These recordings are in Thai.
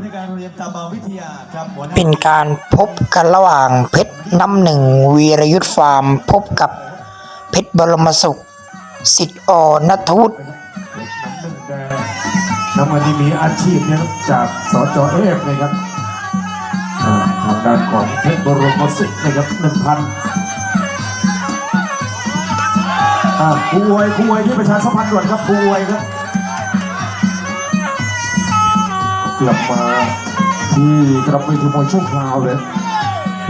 เรียนตาบางวิทยาครับหัวหน้าเป็นการพบกันระหว่างเพชรน้ำหนึ่งวีรยุทธฟาร์ม พบกับเพชรบรมสุขสิทธิ์อนัทวุฒิน้ำเงินแดงน้ำเงินที่มีอาชีพเนี่ยครับจากสจเอฟนะครับอ่าทางด้านของเพชรบรมสุขนะครับหนึ่งพันอ่าผู้อวยผู้อวยที่ประชาสัมพันธ์ด่วนครับผู้อวยครับ กลับมาที่กระบเวทีมวยชั่วคราวเลย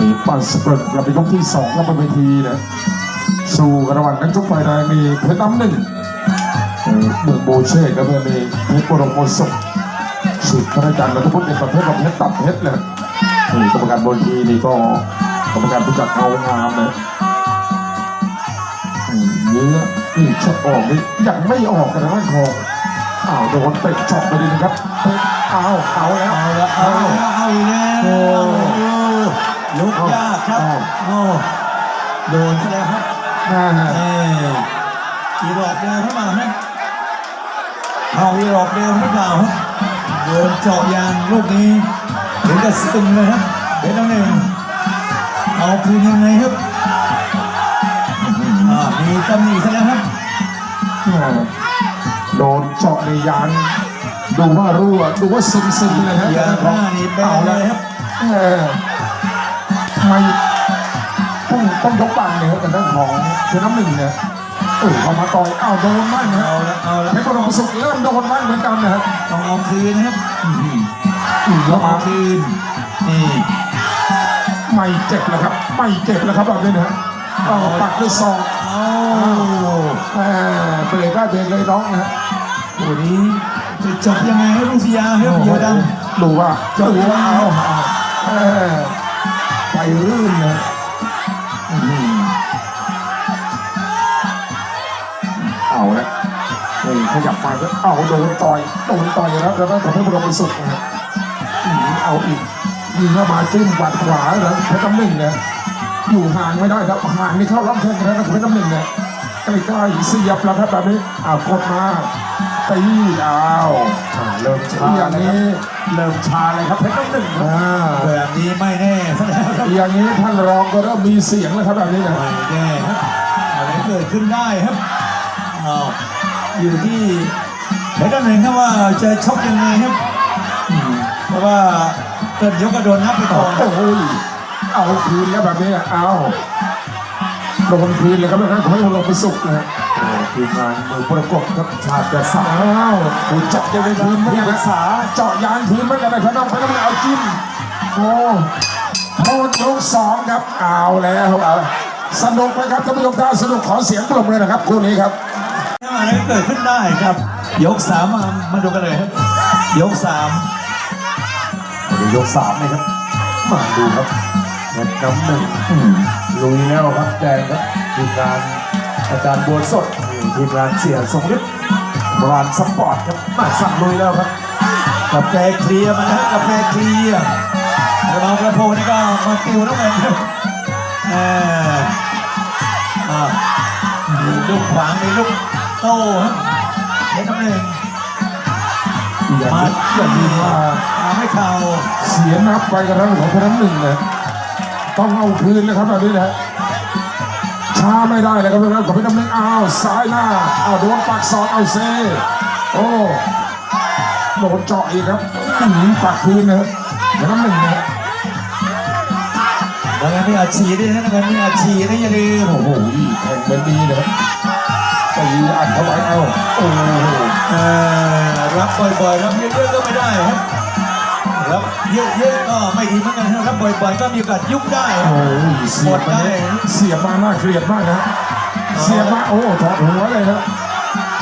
นี่ปั่นสเปิร์ตกลับไปยกที่สองแล้วบนเวทีนะสู้กันระหว่างนักชกฝ่ายแดงมีเพชรน้ำหนึ่งเมืองโบเช่ก็เป็นเพชรบรมโมศสุดพระอาจารย์เราก็พูดเป็นประเภทประเภทตับเพชรเลยนี่กรรมการบนทีนี่ก็กรรมการผู้จัดเอางามเลยเนื้อนี่ช็อตออกนี่ยังไม่ออกกันนะคองอ้าวโดนเตะช็อตไปดีนะครับ เอ้าวเอาแล้วเอาละเอาและเอาอีกแล้วโอ้ลุกยากครับโอ้โดนซะแล้วครับน่าเอ้อีรอบเดิมหรือเปล่าฮะเอาอีรอบเดิมหรือเปล่าฮะโดนเจาะยางลูกนี้ถึงกับซึมเลยครับเป็นแล้วหนึ่งเอาคืนยังไงครับอ่ามีตำหนิซะแล้วครับโดนเจาะในยาง ดูว่ารั่วดูว่าซึมซึมๆเลยฮะยางหน้านี่แบนเลยครับเออไม่ต้องต้องยกบังเนี่ยครับแต่ด้านของเชน้ำหนึ่งเนี่ยเออพอมาต่อยอ้าวโดนบ้างนะเอาละเอาละเพชรบรมสุขเริ่มโดนบ้างเหมือนกันนะครับต้องเอาคืนนะครับอืมต้แล้อวงเอามาคืนนี่ไม่เจ็บแล้วครับไม่เจ็บแล้วครับแบบนี้นะเอาปักด้วยซองเอาแหมเบรกได้เบรกเลยน้องนะฮะตัวนี้ จะจบยังไงให้ลุงสยาครับเดียวดำดูว่าดูว่าเอาเอาแหมไปรื่นนะอืมเอาละนี่ขยับมาก็เอาโดนต่อยโดนต่อยแล้วแล้วก็ทำให้บรมสุขนะฮะเอาอีกยิงเข้ามาจิ้มบัดขวาแล้วเพชรน้ำหนึ่งเนี่ยอยู่ห่างไม่ได้ครับห่างนี่เข้ารับแข้งแล้วนะเพชรน้ำหนึ่งเนี่ยใกล้ๆเสียบแล้วครับแบบนี้อ้าวกดมา ตีอ้าวอ่าเริ่มชาอย่างนี้ เริ่มชาเลยครับเพชรน้ำหนึ่งอ่า แบบนี้ไม่แน่ซะแล้วครับอย่างนี้ท่านรองก็เริ่มมีเสียงแล้วครับแบบนี้นะไม่แน่ครับอะไรเกิดขึ้นได้ครับเอาอยู่ที่เพชรหนึ่งครับว่าจะชกยังไงครับอืมเพราะว่าเกิดยกกระโดนนับไปก่อนครับโอ้ยเอาคืนแล้วแบบนี้เอาโดนคืนเลยครับท่านขอให้ลงไปสุกนะ ทีมงานมือประกบครับชาติกระสาวผู้เจาะจะไปคืนไม่รักษาเจาะยางคืนไม่กันนะครับน้องพนักงานเอาจิ้มโอ้โทษยกสองครับเอาแล้วเอาสนุกไหมครับท่านผู้ชมถ้าสนุกขอเสียงปรบมือเลยนะครับคู่นี้ครับอะไรเกิดขึ้นได้ครับ ยกสามมามาดูกันเลยครับ ยกสามมาดูยกสามเลยครับมาดูครับเน็ตน้ำหนึ่งลุยแล้วครับแดงครับทีมงาน อาจารย์บัวสดทีมงานเสียสมฤทธิ์บรานสปอร์ตครับมาสั่งลุยแล้วครับกับแกเคลียร์มาแล้วกับแกเคลียร์แล้วบางประโพนี่ก็มาติวน้ำเงินครับเอออ่ามีลูกขวางมีลูกโต้ครับเล็กน้ำหนึ่งอย่ามาอย่าลืมว่ามาไม่เข่าเสียนับไปกันแล้วของคนนั้นหนึ่งนะต้องเอาคืนนะครับแบบนี้นะ ช้าไม่ได้เลยครับแล้วของพี่น้ำหนึ่งอ้าวซ้ายหน้าอ้าวโดนปักศอกเอาเซโอ้โดนเจาะอีกครับอื้อหือปักคืนนะครับพี่น้ำหนึ่งนะแล้วก็มีอาชีพด้วยนะแล้วก็มีอาชีพนะอย่าลืมโอ้โหแข่งเป็นดีนะครับตีอัดเข้าไปเอาโอ้โหเออรับบ่อยๆรับเยอะๆก็ไม่ได้ครับ รับเยอะๆก็ไม่ดีเหมือนกันครับรับบ่อยๆก็มีโอกาสยุบได้ครับโอ้ยเสียบมาเนี่ยเสียบมาน่าเกลียดมากนะ เสียบมาโอ้ถอดหัวเลยนะ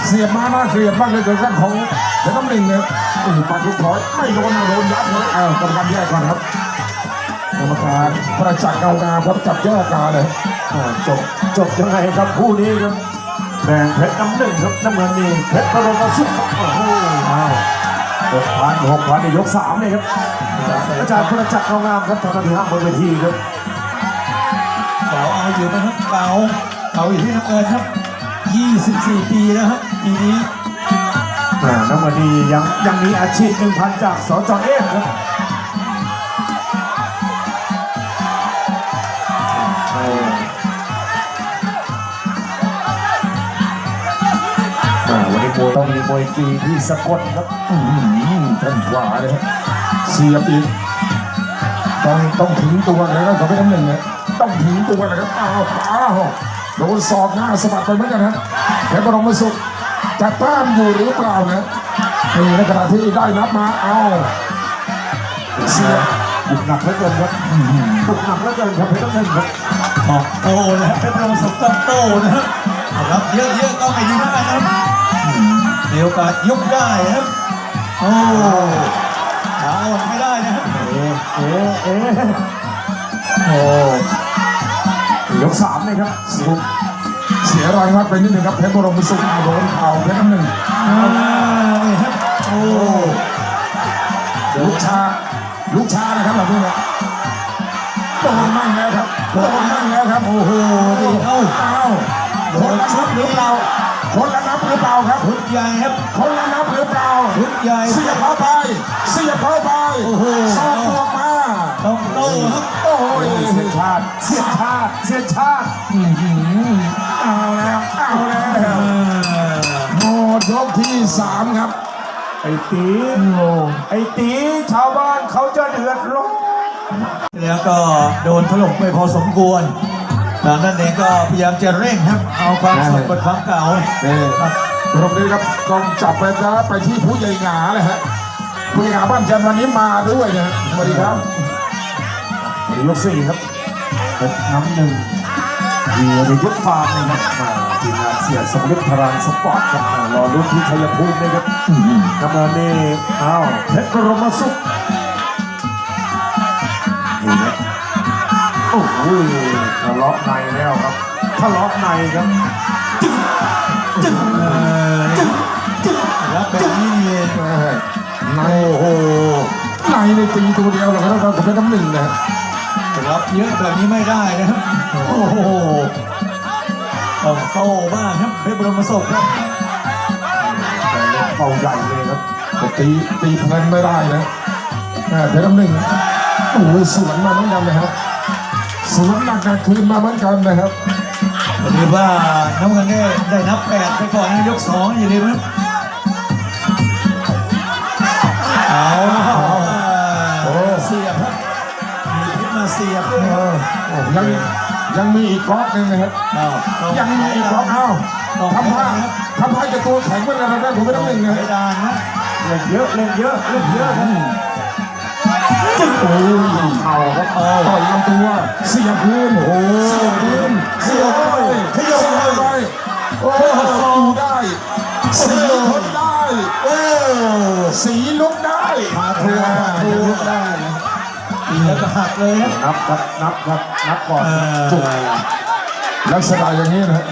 เสียบมาน่าเกลียดมากเลยเกิดกันของเดี๋ยวน้ำหนึ่งเนี่ยโอ้โหปัดลูกถอยไม่โดนนะโดนยัดเลยอ้าวกรรมการแยกก่อนครับกรรมการประจักษ์เงางามครับจับแยกการเลยอ่าจบจบยังไงครับคู่นี้ครับแดงเพชรน้ำหนึ่งครับน้ำเงินนี่เพชรพรหมสุขครับโอ้โหอ้าว หกพันหกพันในยกสามเลยครับอาจารย์ประจักษ์เงางามครับทำหน้าที่ห้ามบนเวทีครับเก๋าเอาอยู่ไหมครับเก๋าเก๋าอยู่ที่น้ำเงินครับ24 ปีแล้วครับปีนี้อ่าน้ำมันดียังยังมีอาชีพหนึ่งพันจากสจเอฟครับ วยต้องมีมวยฟรีที่สะกลครับอื้อหือแข้งขวาเลยครับเสียบอีกต้องต้องถึงตัวเลยนะขอเป็นน้ำหนึ่งเนี่ยต้องถึงตัวนะครับอ้าวอ้าวโดนศอกหน้าสะบัดไปเหมือนกันนะเพชรบรมสุขจะต้านอยู่หรือเปล่านะนี่ในขณะที่ได้นับมาเอาเสียบุกหนักเหลือเกินครับบุกหนักเหลือเกินครับเพชรน้ำหนึ่งครับออกโตนะครับเพชรประสบต้องโตนะครับรับเยอะๆก็ไม่ดีได้นะครับ มีโอกาสยุบได้นะครับ โอ้ขาอ่อนไม่ได้นะครับ เอ๊ะเอ๊ะเอ๊ะโอ้ยกสามเลยครับ เสียเสียรางวัลไปนิดหนึ่งครับเพชรบรมสุขโดนเข่าเพชรน้ำหนึ่งอ่านี่ครับ โอ้ลูกชาลูกชานะครับแบบนี้นะโดนมั่งแล้วครับโดนมั่งแล้วครับ โอ้โหนี่เอ้าอ้าวคนละนับหรือเปล่า คนละนับหรือเปล่าครับชุดใหญ่ครับคนละนับหรือเปล่าชุดใหญ่เสียบเข้าไปเสียบเข้าไปโอ้โหสอบตัวมาต้องโตครับโอ้ยเสียชาติเสียชาติเสียชาติอื้อหือเอาแล้วเอาแล้วอ่าหมดยกที่สามครับไอ้ตีไอ้ตีชาวบ้านเขาจะเดือดร้อนแล้วก็โดนถล่มไปพอสมควร ทางนั้นเองก็พยายามจะเร่งครับ เอาความสดบนความเก่านี่ครับตรงนี้ครับกองจับไปนะไปที่ผู้ใหญ่หงาเลยฮะผู้ใหญ่หงาบ้านจันทร์วันนี้มาด้วยนะสวัสดีครับวันนี้ยกสี่ครับเป็นน้ำหนึ่งวีรยุทธฟาร์มนะครับอ่าทีมงานเสียสมฤทธิ์พรานสปอร์ตครับอ่ารอรุ่นที่ชัยภูมินะครับกำลังนี่อ้าวเพชรบรมสุข โอ้โหทะเลาะในแล้วครับทะเลาะในครับเออรับแบบนี้นี่ในโอ้โหในในตีตัวเดียวเหรอครับเราจะเป็นน้ำหนึ่งนะรับเยอะแบบนี้ไม่ได้นะครับโอ้โหต้องโตมากครับเพชรบรมศพครับแต่เล่นเป่าใหญ่เลยครับแต่ตีตีเพลินไม่ได้นะแม่เป็นน้ำหนึ่งโอ้ยสวนมาเหมือนกันนะครับ สวนหนักหนักคืนมาเหมือนกันนะครับวันนี้ว่าน้ำเงินได้ได้นับแปดไปก่อนนะยกสองอย่าลืมครับเอาโอ้เสียบครับมีพิษมาเสียบด้วยเอครับอยังยังมีอีกก๊อกหนึ่งนะครับเอาต้องยังมีอีกก๊อกเอ้าต้องทำท่าทำท่าจะตัวแข็งเหมือนกันนะผมเป็นน้ำหนึ่งนะเพดานนะเล่นเยอะเล่นเยอะเล่นเยอะ ครับโอ้ยเข่าครับต่อยลำตัว เสียบพื้นโอ้เสียบพื้นเสียบเลยขยับเลยโอ้อยู่ได้สีทนได้โอ้สีลุกได้มาทัวร์มาทัวร์ได้นะตีแล้วก็หักเลยครับนับครับนับครับนับก่อนจุกลักษณะอย่างนี้นะ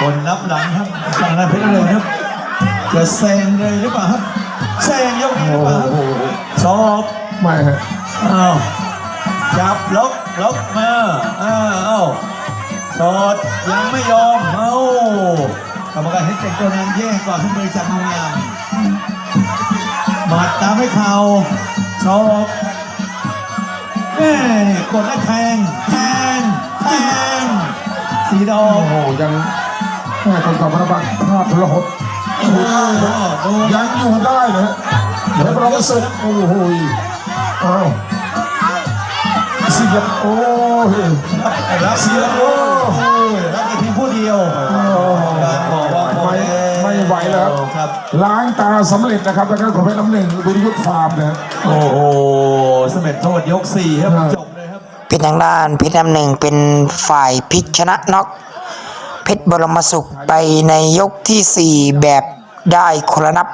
คนนับหลังครับฝั่งนั้นเพชรเลยครับจะแซงเลยหรือเปล่าครับแซงยกนี้หรือเปล่าครับชอบ ไม่ฮะอ้าวจับล็อกล็อกมาอ้าวเอ้าสอดยังไม่ยอมเอ้ากรรมการเห็นเจ็กตัวนางแย่งก่อนขึ้นมือจับมือยางหมัดตามให้เข่าชอบแม่นี่กดและแทงแทงแทงสีดอโอ้งโหยังแม่คนกับพระบัตรพลาดทรหดโอ้โหโดนยังอยู่ได้นะฮะเดี๋ยวเราก็สึกโอ้โห อ้าวเสียบโอ้ยรับเสียโอ้ยรับแต่เพียงผู้เดียวการบอกว่าพอไม่แล้วไม่ไหวแล้วครับล้างตาสำเร็จนะครับแล้วก็ขอเป็นน้ำหนึ่งวิริยุทธฟาร์มนะโอ้โหสำเร็จโทษยกสี่ครับจบเลยครับเป็นทางด้านเพชรน้ำหนึ่งเป็นฝ่ายพลิกชนะน็อกเพชรบรมสุขไปในยกที่สี่แบบได้คนละนับ